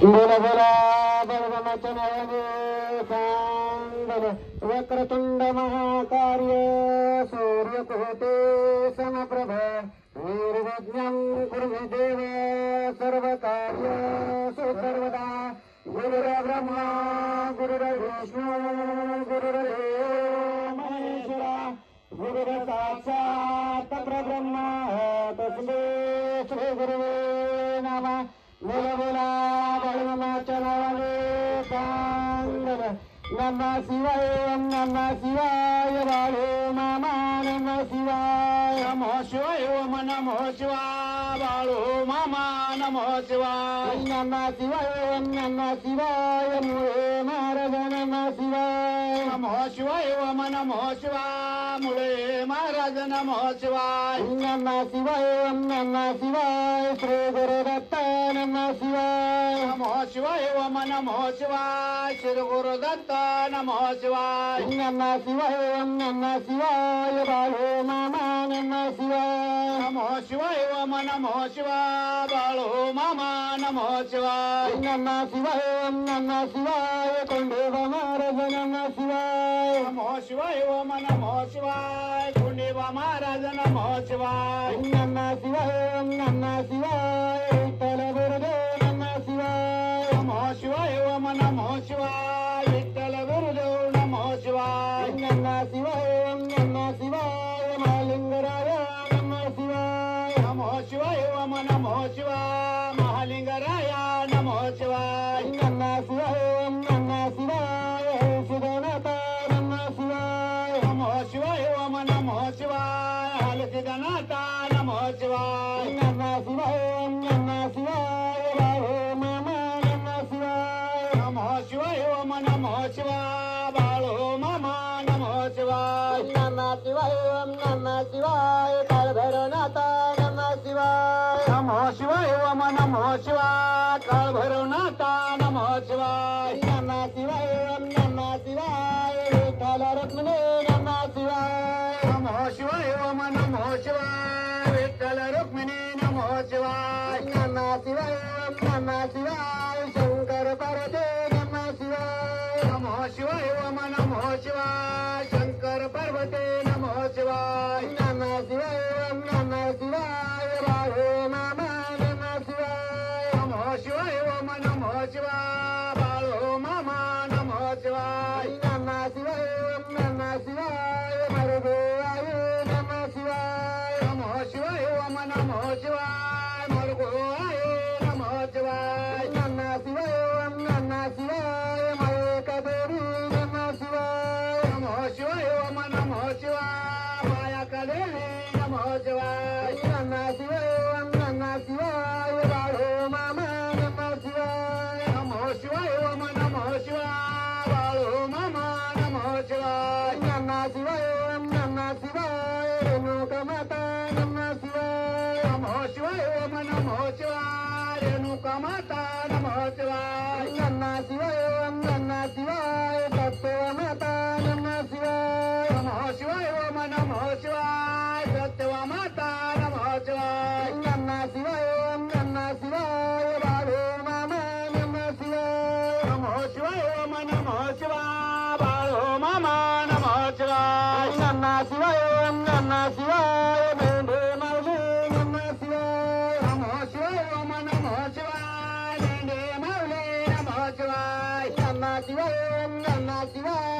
बोला बोला बलवचनवनेशाङ्गन वक्रतुण्ड महाकार्ये सूर्यकोटे समप्रभ निर्विघ्नं कुर्मि देव सर्वकार्येषु सर्वदा गुरुरब्रह्मा गुरुरविष्णु गुरुरदेव महेश्वर गुरुरसाक्षात् परब्रह्म तस्मै श्रीगुरुवे நம சிவாயம் நம சிவாய வாழோ மாமா நம சிவாய நமோ சிவாய ஓம் நமோ சிவா வாழோ மாமா நமோ சிவாய நம சிவாயம் நம சிவாய முழே மாரத நம சிவாய நமோ சிவாய ஓம் நமோ சிவா முழே மாரத நமோ சிவாய நம சிவாயம் நம சிவாய ஸ்ரீ குரு ரத்த நம சிவாய ನಮೋ ಶಿವಾಯ ಓಮ ನಮೋ ಶಿವಾಯ ಶ್ರೀ ಗುರು ದತ್ತ ನಮೋ ಶಿವಾಯ ನನ್ನ ಶಿವಾಯ ಓಂ ನನ್ನ ಶಿವಾಯ ಬಾಳೋ ಮಾಮ ನನ್ನ ಶಿವಾಯ ನಮೋ ಶಿವಾಯ ಓಮ ನಮೋ ಶಿವಾಯ ಬಾಳೋ ಮಾಮ ನಮೋ ಶಿವಾಯ ನನ್ನ ಶಿವಾಯ ಓಂ ನನ್ನ ಶಿವಾಯ ಕೊಂಡೇವ ಮಹಾರಾಜ ನನ್ನ ಶಿವಾಯ ನಮೋ ಶಿವಾಯ ಓಮ ನಮೋ ಶಿವಾಯ ಕೊಂಡೇವ ಮಹಾರಾಜ ನಮೋ ಶಿವಾಯ ನನ್ನ ಶಿವಾಯ ಓಂ ನನ್ನ ಶಿವ शिवाय ओम नमो शिवाय महालिंगराया नमो शिवाय नम शिवाय ओम नम शिवाय सुगणता नम शिवाय नमो शिवाय ओम नमो शिवाय हलसिदनाथा नमो शिवाय नम शिवाय ओम शिवाय राहो मामा नम शिवाय नमो शिवाय ओम नमो शिवाय बाळो मामा नमो शिवाय शिवाय ओम शिवाय शिवाय नमो शिवाय ओम नमो शिवाय. काळ भैरवनाथा नमो शिवाय. नम शिवाय ओम नम शिवाय. विठ्ठल रत्ने नम शिवाय. नमो शिवाय ओम नमो शिवाय. विठ्ठल रुक्मिणी नमो शिवाय. नम शिवाय ओम नम शिवाय. शंकर पार्वती नम शिवाय. नमो शिवाय ओम नमो ओम नमो शिवाय माया कदेवी नमो शिवाय नम शिवाय ओम नम शिवाय राहो मामा नमो शिवाय नमो शिवाय ओम नमो शिवाय बाळो मामा नमो शिवाय नम शिवाय ओम नम शिवाय रेणुक माता नमो शिवाय नमो शिवाय ओम नमो शिवाय रेणुका माता नमो शिवाय शिवाय మమ నమ శివాయ అన్న శివాయ అన్న శివాయ శివాయ నమ శివాయ అన్న శివాయ.